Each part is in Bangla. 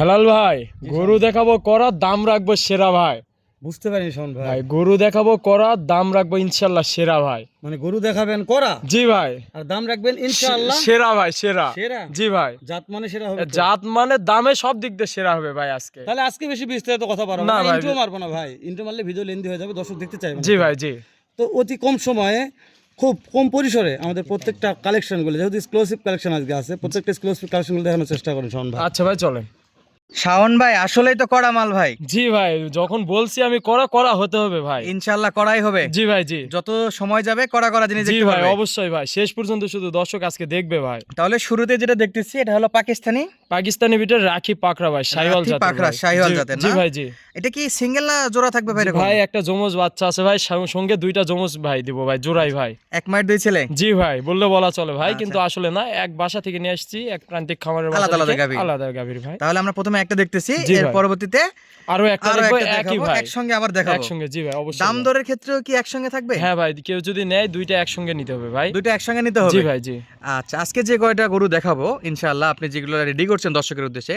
হেলাল ভাই গরু দেখাবো করা দাম রাখব সেরা ভাই। বুঝতে পারিনি শোন ভাই। ভাই গরু দেখাবো করা দাম রাখব ইনশাল্লাহ সেরা ভাই। মানে গরু দেখাবেন করা? জি ভাই। আর দাম রাখবেন ইনশাআল্লাহ? সেরা ভাই সেরা। সেরা? জি ভাই। জাত মানে সেরা হবে তো? জাত মানে দামে সব দিক দিয়ে সেরা হবে ভাই আজকে। তাহলে আজকে বেশি বিস্তারিত কথা পারব না। না ভাই। ইন্ট্রো মারবো না ভাই। ইন্ট্রো মারলে ভিডিও লেন্দি হয়ে যাবে দর্শক দেখতে চাইবে না। জি ভাই জি। তো অতি কম সময়ে খুব কম পরিসরে আমাদের প্রত্যেকটা কালেকশনগুলো যেহেতু এক্সক্লুসিভ কালেকশন আজকে আছে প্রত্যেকটা এক্সক্লুসিভ কালেকশনগুলো দেখানোর চেষ্টা করুন শোন ভাই। আচ্ছা ভাই চলেন। শাওন ভাই আসলেই তো কড়া মাল ভাই। জি ভাই যখন বলছি আমি করা করা হতে হবে ভাই। ইনশাল্লাহ কড়াই হবে। জি ভাই জি। যত সময় যাবে কড়া কড়া জিনিস জি ভাই অবশ্যই ভাই শেষ পর্যন্ত শুধু দর্শক আজকে দেখবে ভাই। তাহলে শুরুতে যেটা দেখতেছি এটা হলো পাকিস্তানি? পাকিস্তানি বিটের রাখি পাকড়া ভাই রাখি জাতের পাকড়া, জি- জাতের জি ভাই জি। এটা কি সিঙ্গেল না জোড়া থাকবে ভাই ভাই একটা যমজ বাচ্চা আছে ভাই সঙ্গে দুইটা যমজ ভাই দিব ভাই জোড়াই ভাই। এক মায়ের দুই ছেলে? জি ভাই বললে বলা চলে ভাই আচ্ছা। কিন্তু আসলে না এক বাসা থেকে নিয়ে আসছি এক প্রান্তিক খামারের আলাদা আলাদা গাভীর ভাই। তাহলে আমরা প্রথমে একটা দেখতেছি এর পরবর্তীতে আরও একটা দেখব একই ভাই। একসঙ্গে আবার দেখাবো। একসঙ্গে জি ভাই অবশ্যই দাম দরের ক্ষেত্রেও কি একসঙ্গে থাকবে? হ্যাঁ ভাই কেউ যদি নেয় দুইটা একসঙ্গে নিতে হবে ভাই। দুটো একসঙ্গে নিতে হবে? জি ভাই জি। আচ্ছা আজকে যে কয়টা গরু দেখাবো ইনশাআল্লাহ আপনি যেগুলো রেডি করছেন দর্শকের উদ্দেশ্যে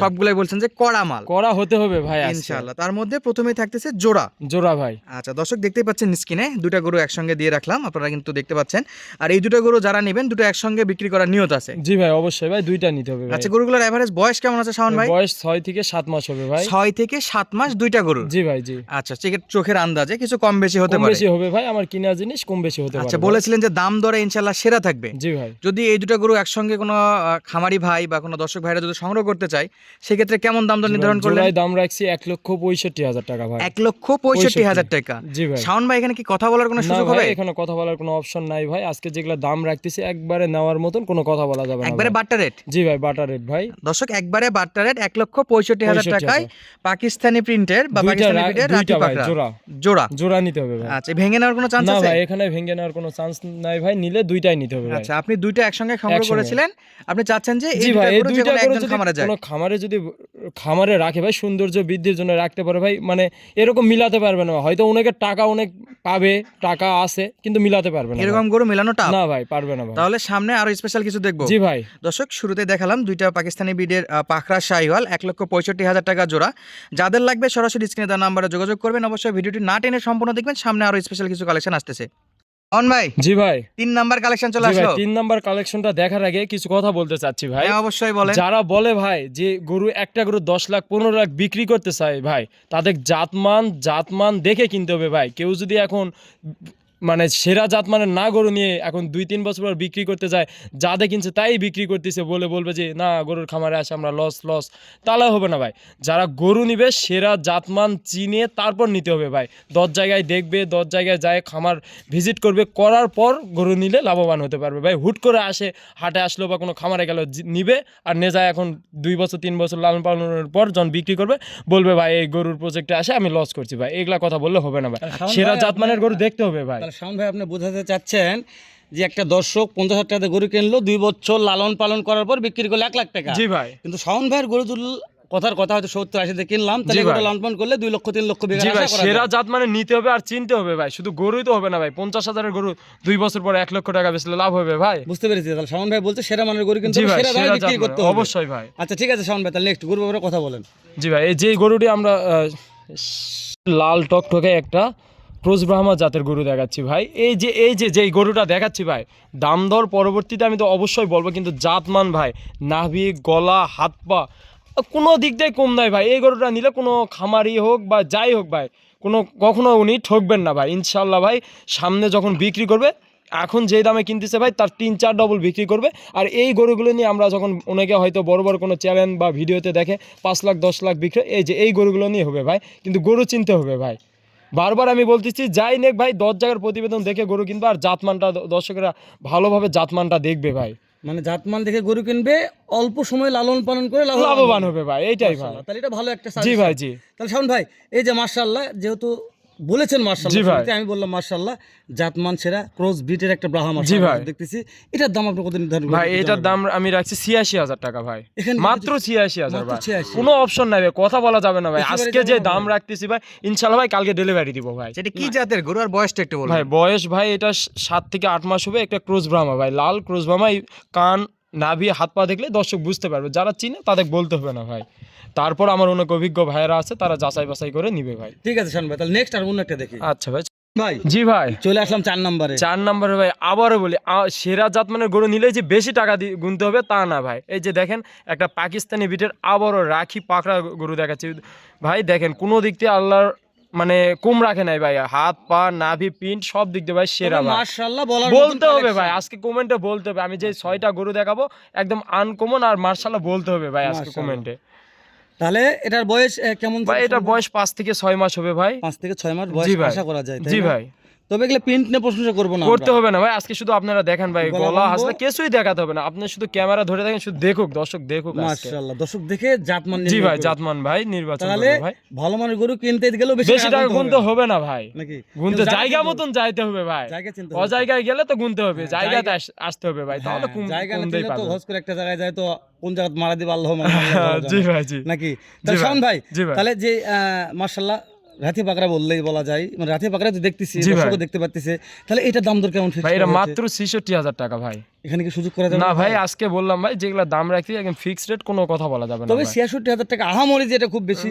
সবগুলাই বলছেন যে কড়া মাল। করা হতে হবে ভাই ইনশাআল্লাহ তার মধ্যে প্রথমেই থাকতেছে জোড়া। জোড়া ভাই। আচ্ছা দর্শক দেখতেই পাচ্ছেন স্ক্রিনে দুটা গরু একসঙ্গে দিয়ে রাখলাম আপনারা কিন্তু দেখতে পাচ্ছেন। আর এই দুটো গরু যারা নেবেন দুটো একসঙ্গে বিক্রি করার নিয়ত আছে। জি ভাই অবশ্যই ভাই দুইটা নিতে হবে আচ্ছা গরুগুলোর এভারেজ বয়স কেমন আছে শাওন ভাই? বয়স ছয় থেকে সাত মাস হবে ভাই। ছয় থেকে সাত মাস দুইটা গরু? জি ভাই জি। আচ্ছা চোখের- চোখের আন্দাজে কিছু কম বেশি হতে পারে। বেশি হবে ভাই আমার কিনা জিনিস কম বেশি হতে পারে আচ্ছা বলেছিলেন যে দাম দরে ইনশাল্লাহ সেরা থাকবে। জি ভাই। যদি এই দুটো গরু একসঙ্গে কোনো খামারি ভাই বা কোনো দর্শক ভাইরা যদি সংগ্রহ করতে চায় সেক্ষেত্রে কেমন দাম দর নির্ধারণ করলেন? দাম রাখছি এক লক্ষ পঁয়ষট্টি হাজার টাকা ভাই। এক লক্ষ পঁয়ষট্টি হাজার টাকা। জি ভাই। শাওন ভাই এখানে কি কথা বলার কোনো সুযোগ হবে? এখানে কথা বলার কোনো অপশন নাই ভাই। আজকে যেগুলো দাম রাখতেছি একবারে নেওয়ার মতন কোনো কথা বলা যাবে না একবারে। বাট্টা রেট জি ভাই বাটার রেট ভাই। দর্শক একবারে বাট্টা রেট এক লক্ষ পঁয়ষট্টি হাজার টাকায় পাকিস্তানি প্রিন্টের বা পাকিস্তানি প্রিন্টের রাখি পাকড়া জোড়া। জোড়া। জোড়া নিতে হবে ভাই। আচ্ছা ভেঙে নেওয়ার কোনো চান্স না আছে? ভাই এখানে ভেঙে নেওয়ার কোনো চান্স নাই ভাই নিলে দুইটাই নিতে হবে আচ্ছা আপনি দুইটা একসঙ্গে সংগ্রহ করেছিলেন। আপনি চাচ্ছেন যে এই দুইটা একজন খামারে যায়। কোনো খামারে যদি খামারে রাখে ভাই সৌন্দর্য বৃদ্ধির জন্য রাখতে পারে ভাই। মানে এরকম মিলাতে পারবে না হয়তো অনেকের টাকা অনেক পাবে টাকা আছে কিন্তু মিলাতে পারবে না এরকম গরু মেলানো। টাফ না ভাই পারবে না ভাই। তাহলে সামনে আরও স্পেশাল কিছু দেখব। জি ভাই। দর্শক শুরুতে দেখালাম দুইটা পাকিস্তানি বিডের পাখরা শাহিওয়াল এক লক্ষ পঁয়ষট্টি হাজার টাকা জোড়া। যাদের লাগবে সরাসরি স্ক্রিনে দেওয়া নাম্বারে যোগাযোগ করবেন। অবশ্যই ভিডিওটি না টেনে সম্পূর্ণ দেখবেন। সামনে আরও স্পেশাল কিছু কালেকশন আসতেছে। অন ভাই জি ভাই। তিন নাম্বার কালেকশন চলে আসলো। তিন নাম্বার কালেকশনটা দেখার আগে কিছু কথা বলতে চাচ্ছি ভাই। হ্যাঁ অবশ্যই বলেন। যারা বলে ভাই যে গরু একটা গরু দশ লাখ পনেরো লাখ বিক্রি করতে চায় ভাই তাদের জাতমান জাতমান দেখে কিনতে হবে ভাই। কেউ যদি এখন মানে সেরা জাতমানের না গরু নিয়ে এখন দুই তিন বছর পর বিক্রি করতে যায় যাদের কিনছে তাই বিক্রি করতেছে বলে বলবে যে না গরুর খামারে আসে আমরা লস লস তাহলে হবে না ভাই। যারা গরু নিবে সেরা জাতমান চিনে তারপর নিতে হবে ভাই। দশ জায়গায় দেখবে দশ জায়গায় যায় খামার ভিজিট করবে করার পর গরু নিলে লাভবান হতে পারবে ভাই। হুট করে আসে হাটে আসলো বা কোনো খামারে গেল নিবে আর নিয়ে যায় এখন দুই বছর তিন বছর লালন পালনের পর যখন বিক্রি করবে বলবে ভাই এই গরুর প্রজেক্টে আসে আমি লস করছি ভাই। এগুলা কথা বললে হবে না ভাই। সেরা জাতমানের গরু দেখতে হবে ভাই। শাওন ভাই আপনি বোঝাতে চাচ্ছেন যে একটা দর্শক পঞ্চাশ হাজার টাকা গরু কিনলো দুই বছর লালন পালন করার পর বিক্রি করল এক লাখ টাকা। জি ভাই। কিন্তু শাওন ভাইয়ের গরু কথার কথা হয়তো সত্তর আশিতে কিনলাম তাহলে করলে দুই লক্ষ তিন লক্ষ বিঘা ভাই সেরা জাত মানে নিতে হবে আর চিনতে হবে ভাই শুধু গরুই তো হবে না ভাই পঞ্চাশ হাজারের গরু দুই বছর পরে এক লক্ষ টাকা বেচলে লাভ হবে ভাই। বুঝতে পেরেছি তাহলে শাওন ভাই বলছে সেরা মানের গরু কিন্তু সেরা দামে বিক্রি করতে মানে, হবে। অবশ্যই ভাই। আচ্ছা ঠিক আছে শাওন ভাই তাহলে নেক্সট গরু ব্যাপারে কথা বলেন। জি ভাই এই যে গরুটি আমরা লাল টকটকে একটা ক্রোজ ব্রাহ্মা জাতের গরু দেখাচ্ছি ভাই। এই যে এই যে, যেই গরুটা দেখাচ্ছি ভাই, দাম দর পরবর্তীতে আমি তো অবশ্যই বলব, কিন্তু জাতমান ভাই, নাভি, গলা, হাত পা, কোনো দিক দিয়ে কম নাই ভাই। এই গরুটা নিলে কোনো খামারি হোক বা যাই হোক ভাই, কোনো কখনো উনি ঠকবেন না ভাই। ইনশাল্লাহ ভাই, সামনে যখন বিক্রি করবে, এখন যেই দামে কিনতেছে ভাই, তার তিন, চার ডবল বিক্রি করবে। আর এই গরুগুলো নিয়ে আমরা যখন অনেকে হয়তো বড় বড় কোনো চ্যানেল বা ভিডিওতে দেখে, পাঁচ লাখ, দশ লাখ বিক্রি এই যে, এই গরুগুলো নিয়ে হবে ভাই। কিন্তু গরু চিনতে হবে ভাই। বারবার আমি বলতেছি যাই নেক ভাই দশ জায়গার প্রতিবেদন দেখে গরু কিনবে আর জাতমানটা দর্শকরা ভালোভাবে জাতমানটা দেখবে ভাই। মানে জাতমান দেখে গরু কিনবে অল্প সময় লালন পালন করে লাভবান হবে। ভাই এইটাই ভাই। তাহলে এটা ভালো একটা জি ভাই জি। তাহলে শাওন ভাই এই যে মার্শাল্লাহ যেহেতু বলেছেন মার্শাল্লাহ আমি বললাম মার্শাল্লাহ জাতমান সেরা ক্রস বিটের একটা ব্রাহ্মা জি ভাই। দেখতেছি। এটার দাম আপনি কত নির্ধারণ ভাই এটার দাম আমি রাখছি ছিয়াশি হাজার টাকা ভাই। মাত্র ছিয়াশি হাজার ভাই। কোনো অপশন নাই ভাই কথা বলা যাবে না ভাই। আজকে যে দাম রাখতেছি ভাই ইনশাল্লাহ ভাই কালকে ডেলিভারি দিব ভাই। সেটা কি জাতের গরু? আর বয়সটা একটু বলুন। ভাই বয়স ভাই এটা সাত থেকে আট মাস হবে একটা ক্রোজ ব্রাহ্মা ভাই। লাল ক্রোজ ব্রাহ্মা কান নাভি হাত পা দেখলে দর্শক বুঝতে পারবে। যারা চিনে তাদের বলতে হবে না ভাই। তারপর আমার অনেক অভিজ্ঞ ভাইয়েরা আছে তারা যাচাই বাছাই করে নিবে ভাই। ঠিক আছে শান ভাই তাহলে নেক্সট আর অন্য একটা দেখি। আচ্ছা ভাই। ভাই জি ভাই। চলে আসলাম চার নম্বরে। চার নম্বরে ভাই আবারও বলি সেরা জাতমানের গরু নিলে যে বেশি টাকা দিয়ে গুনতে হবে তা না ভাই। এই যে দেখেন একটা পাকিস্তানি বিটের আবারও রাখি পাকড়া গরু দেখাচ্ছি। ভাই দেখেন কোনো দিক দিয়ে আল্লাহর মানে কম রাখে নাই ভাই। হাত পা নাভি পিন্ট সব দিক দিয়ে ভাই সেরা মার্শাল্লাহ বলতে হবে ভাই আজকে কমেন্টে বলতে হবে। আমি যে ছয়টা গরু দেখাবো একদম আনকমন আর মার্শাল্লাহ বলতে হবে ভাই আজকে কমেন্টে তাহলে এটার বয়স কেমন ভাই এটা বয়স পাঁচ থেকে ছয় মাস হবে ভাই। পাঁচ থেকে ছয় মাস বয়স আশা করা যায় জি ভাই। তবে এগুলো প্রিন্ট নিয়ে প্রশংসা করব না করতে হবে না ভাই আজকে শুধু আপনারা দেখেন ভাই গলা গলা। হাসলে কিছুই দেখাতে হবে না। আপনি শুধু ক্যামেরা ধরে দেখেন শুধু দেখুক দর্শক দেখুক মাশাআল্লাহ দর্শক দেখে জাতমান জি ভাই জাতমান ভাই নির্বাচন তাহলে ভাই। ভালো মানের গরু কিনতে গেলেও বেশি বেশি টাকা গুনতে হবে। না ভাই। নাকি? গুনতে জায়গা মতন যাইতে হবে ভাই। জায়গা চিনতে হবে। অজায়গায় গেলে তো গুনতে হবে হ্যাঁ, জায়গাতে আসতে হবে ভাই তাহলে হ্যাঁ, কুম- জায়গা না তো। হজ করে একটা জায়গায় যায় তো কোন জায়গা মারা দিবে আল্লাহ মারা ভালো জি ভাই জি। নাকি? তাহলে ভাই। তাহলে যে মার্শাল্লাহ রাথি পাকড়া বললেই বলা যায়। মানে রাতে পাকড়া তো দেখতেছি দেখতে পাচ্তেছে তাহলে এটা দাম দর কেমন ভাই এটা মাত্র ছেষট্টি হাজার টাকা ভাই। এখানে কি সুযোগ করা যাবে না ভাই আজকে বললাম ভাই যেগুলা দাম রাখছি একদম ফিক্সড রেট কোনো কথা বলা যাবে না তবে ভাই। ছিয়াষট্টি হাজার টাকা আহামরি যেটা খুব বেশি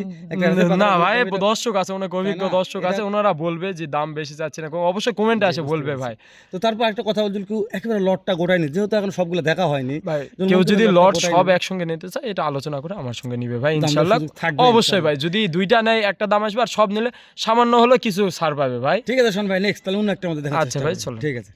না ভাই দর্শক আছে অনেক অভিজ্ঞ না? দর্শক আছে ওনারা বলবে যে দাম বেশি যাচ্ছে না অবশ্যই কমেন্টে আসে বলবে ভাই। তো তারপর একটা কথা বলছিল কেউ একেবারে লটটা গোটায়নি যেহেতু এখন সবগুলো দেখা হয়নি। ভাই কেউ যদি লট গোটাই সব একসঙ্গে নিতে চায় এটা আলোচনা করে আমার সঙ্গে নিবে ভাই থাকবে অবশ্যই ভাই যদি দুইটা নেয় একটা দাম আসবে আর সব নিলে সামান্য হলে কিছু ছাড় পাবে ভাই। ঠিক আছে শোন ভাই নেক্সট তাহলে অন্য একটা আমাদের দেখা আচ্ছা ভাই, চলো। ঠিক আছে।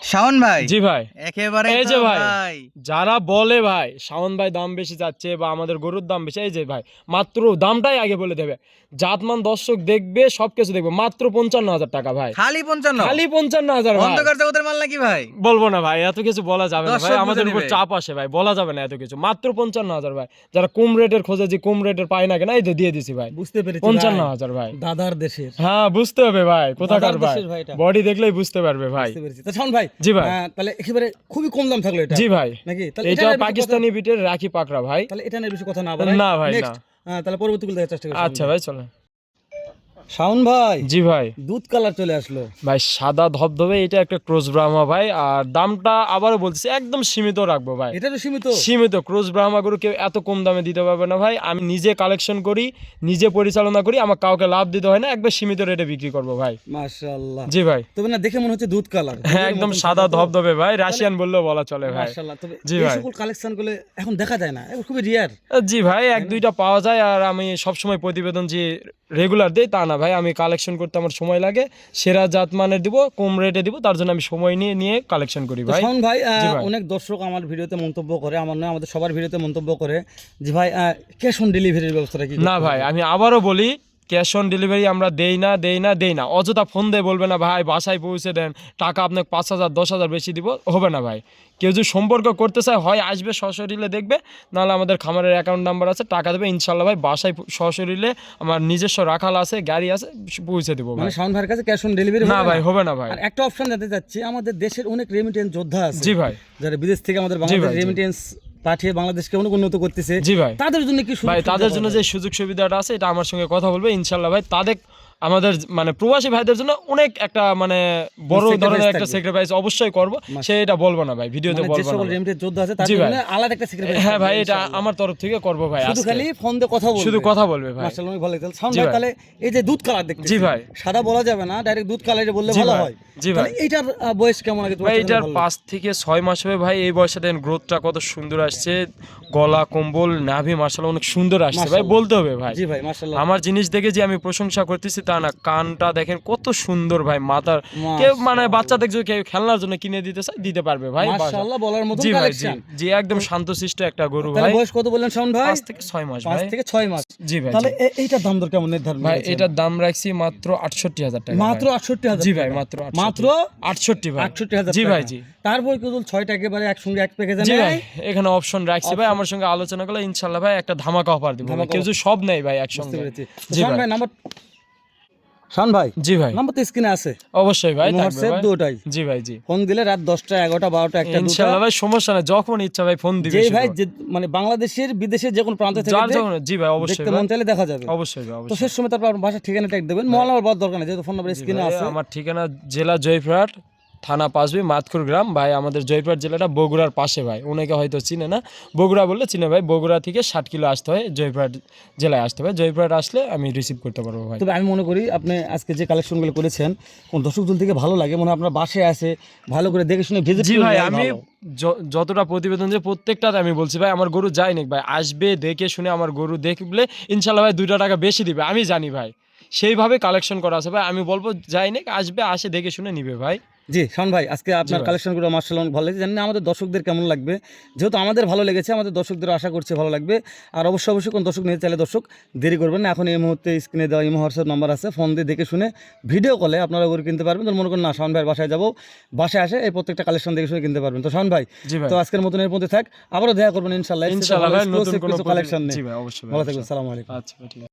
শাওন ভাই? জি ভাই। একেবারে এই যে ভাই। যারা বলে ভাই শাওন ভাই দাম বেশি যাচ্ছে বা আমাদের গরুর দাম বেশি এই যে ভাই মাত্র দামটাই আগে বলে দেবে। জাতমান দর্শক দেখবে সবকিছু দেখবে মাত্র পঞ্চান্ন হাজার টাকা ভাই। খালি পঞ্চান্ন? খালি পঞ্চান্ন হাজার অন্ধকার জগতের মাল নাকি ভাই? বলব না ভাই এত কিছু বলা যাবে না ভাই আমাদের উপর চাপ আসে ভাই বলা যাবে না এত কিছু। মাত্র পঞ্চান্ন হাজার ভাই যারা কম রেটের খোঁজে যে কম রেটের পায় না কেন এই তো দিয়ে দিছি ভাই। বুঝতে পেরেছি পঞ্চান্ন হাজার ভাই। দাদার দেশের। হ্যাঁ বুঝতে হবে ভাই কোথাকার ভাই। ভাই বডি দেখলেই বুঝতে পারবে ভাই। তো ভাই জি ভাই। তাহলে একেবারে খুবই কম দাম থাকল এটা। জি ভাই। নাকি? তাহলে এটা পাকিস্তানি বিটের রাখি পাকড়া ভাই। তাহলে এটা নিয়ে বেশি কথা না বলাই না ভাই, না। তাহলে পরবর্তী গুলো দেখার চেষ্টা করি। আচ্ছা ভাই চলে শাওন ভাই? জি ভাই। দুধ কালার চলে আসলো। ভাই সাদা ধবধবে এটা একটা ক্রোজ ব্রাহ্মা ভাই আর দামটা আবারও বলছি একদম সীমিত রাখব ভাই। এটা তো সীমিত? সীমিত ক্রোজ ব্রাহ্মা গরু কেউ এত কম দামে দিতে পারবে না ভাই। আমি নিজে কালেকশন করি নিজে পরিচালনা করি আমার কাউকে লাভ দিতে হয় না একবার সীমিত রেটে বিক্রি করব ভাই। মাশাআল্লাহ। জি ভাই। তবে না দেখে মনে হচ্ছে দুধ কালার। হ্যাঁ একদম সাদা ধবধবে ভাই রাশিয়ান বললেও বলা চলে ভাই। মাশাআল্লাহ তবে জি ভাই। সকল কালেকশনগুলো এখন দেখা যায় না খুবই রিয়ার জি ভাই এক দুইটা পাওয়া যায় আর আমি সবসময় প্রতিবেদন যে রেগুলার দিই তা না ভাই আমি কালেকশন করতে আমার সময় লাগে সেরা জাত মানের দিব কম রেটে দিব তার জন্য আমি সময় নিয়ে নিয়ে কালেকশন করি ভাই ভাই। অনেক দর্শক আমার ভিডিওতে মন্তব্য করে আমার নয় আমাদের সবার ভিডিওতে মন্তব্য করে যে ভাই ক্যাশ অন ডেলিভারির ব্যবস্থাটা কি না ভাই আমি আবারও বলি ক্যাশ অন ডেলিভারি আমরা দেই না দেই না দেই না। অযথা ফোন দিয়ে বলবে না ভাই বাসায় পৌঁছে দেন। টাকা আপনাকে পাঁচ হাজার দশ হাজার বেশি দিব। হবে না ভাই। কেউ যদি সম্পর্ক করতে চায় হয় আসবে সশরীরে দেখবে নাহলে আমাদের খামারের অ্যাকাউন্ট নাম্বার আছে টাকা দেবে ইনশাল্লাহ ভাই বাসায় সশরীরে আমার নিজস্ব রাখাল আছে গাড়ি আছে পৌঁছে দেবো মানে শাওন ভাইয়ের কাছে ক্যাশ অন ডেলিভারি না ভাই হবে না ভাই। একটা অপশন জানতে চাচ্ছি আমাদের দেশের অনেক রেমিটেন্স যোদ্ধা আছে। জি ভাই। যারা বিদেশ থেকে আমাদের বাংলাদেশ রেমিটেন্স পাঠিয়ে বাংলাদেশকে অনেক উন্নত করতেছে। জি ভাই। তাদের জন্য কি ভাই তাদের জন্য যে সুযোগ সুবিধাটা আছে এটা আমার সঙ্গে কথা বলবে ইনশাল্লাহ ভাই। তাদের আমাদের মানে প্রবাসী ভাইদের জন্য অনেক একটা মানে বড় ধরনের একটা। স্যাক্রিফাইস অবশ্যই করব। সেটা বলব না ভাই ভিডিওতে মানে যে বলব না সকল ভাই। যোদ্ধা আছে ভাই। জন্য আলাদা একটা sacrifice হ্যাঁ ভাই এটা আমার তরফ থেকে করব ভাই শুধু খালি ফোন দিয়ে কথা বলবে। শুধু কথা বলবে ভাই। মাশাআল্লাহ ভালো লাগছে ভাই। তাহলে এই যে দুধ কালার দেখতে জি ভাই। সাদা বলা যাবে না ডাইরেক্ট দুধ কালারে বললে ভালো হয়। জি ভাই। এইটার আহ, বয়স কেমন আগে ভাই এটার ভালো পাঁচ থেকে ছয় মাস হবে ভাই। এই বয়সে দেন গ্রোথটা কত সুন্দর আসছে। গলা কম্বল নাভি মার্শাল অনেক সুন্দর আসছে ভাই বলতে হবে ভাই। জি ভাই মাশাআল্লাহ। আমার জিনিস দেখে যে আমি প্রশংসা করতেছি না কানটা দেখেন কত সুন্দর ভাই মাথার কেউ মানে বাচ্চাদের যদি কেউ খেলনার জন্য কিনে দিতে চায় দিতে পারবে ভাই মাশাআল্লাহ বলার মতো জি ভাই জি একদম শান্তশিষ্ট একটা গরু ভাই। বয়স কত বললেন শাওন ভাই? থেকে মাস ভাই। থেকে মাস। জি ভাই তাহলে এইটার দাম দর কেমন নির্ধারণ ভাই এটার দাম রাখছি মাত্র আটষট্টি হাজার টাকা মাত্র ভাই। আটষট্টি হাজার জি ভাই মাত্র মাত্র আটষট্টি ভাই। আটষট্টি হাজার জি ভাই জি। তারপর ছয়টা একেবারে একসঙ্গে এক প্যাকেজে জি ভাই এখানে অপশন রাখছি ভাই আমার সঙ্গে আলোচনা করলে ইনশাল্লাহ ভাই একটা ধামাকা অফার দিব কেউ যদি সব নেই ভাই একসঙ্গে। জি। ভাই। নাম্বার শান ভাই জি ভাই। নাম্বার তো স্ক্রিনে আছে। অবশ্যই ভাই হোয়াটসঅ্যাপ দুটাই। জি ভাই জি। ফোন দিলে রাত দশটা এগারোটা বারোটা একটা ভাই সমস্যা নাই যখন ইচ্ছা ভাই ফোন দিবে ভাই মানে বাংলাদেশের বিদেশের যে কোনো প্রান্ত থেকে জি ভাই অবশ্যই দেখতে মন চাইলে দেখা যাবে। অবশ্যই ভাই তো শেষ সময় তারপর আপনার বাসার ঠিকানা ট্যাগ দেবেন। মহল আমার বড় দরকার নেই যেহেতু ফোন নাম্বার স্ক্রিনে আছে। আমার ঠিকানা জেলা জয়পুরহাট থানা পাশবি মাতকুর গ্রাম ভাই আমাদের জয়পুরহাট জেলাটা বগুড়ার পাশে ভাই। ওনাকে হয়তো চিনে না। বগুড়া বললে চিনে ভাই। বগুড়া থেকে ষাট কিলো আসতে হয় জয়পুরহাট জেলায় আসতে হয়। জয়পুরহাট আসলে আমি রিসিভ করতে পারব ভাই। তবে আমি মনে করি আপনি আজকে যে কালেকশনগুলো করেছেন কোন দর্শক দল থেকে ভালো লাগে মনে আপনার বাসায় আসে ভালো করে দেখে শুনে ভিজিট জি ভাই আমি যতটা প্রতিবেদন যে প্রত্যেকটাতে আমি বলছি ভাই আমার গরু যায় নাকি ভাই? আসবে দেখে শুনে আমার গরু দেখলে ইনশাল্লাহ ভাই দুইটা টাকা বেশি দিবে। আমি জানি ভাই। সেইভাবে কালেকশন করা আছে ভাই। আমি বলব যাই নাকি আসবে আসে দেখে শুনে নিবে ভাই। জি শান ভাই আজকে আপনার। কালেকশনগুলো মার্শাল অনেক ভালো লেগেছে। জানি আমাদের দর্শকদের কেমন লাগবে। যেহেতু আমাদের ভালো লেগেছে আমাদের দর্শকদের আশা করছে ভালো লাগবে। আর অবশ্যই অবশ্যই কোন দর্শক নিতে চাইলে দর্শক দেরি করবেন না। এখন এই মুহূর্তে স্ক্রিনে দেওয়া ইমো হোয়াটসঅ্যাপ নাম্বার আছে। ফোন দিয়ে দেখে শুনে ভিডিও কলে আপনারা গরু কিনতে পারবেন। তো মনে করেন না শান ভাইয়ের বাসায় যাব। বাসায় আসে এই প্রত্যেকটা কালেকশন দেখে শুনে কিনতে পারবেন। তো শান ভাই তো আজকের মতন এর মধ্যে থাক। আবারও দেখা করবেন ইনশাল্লাহ ইনশাল্লাহ কালেকশন নেই ভালো। থাকবেন সালাম আলাইকুম। আচ্ছা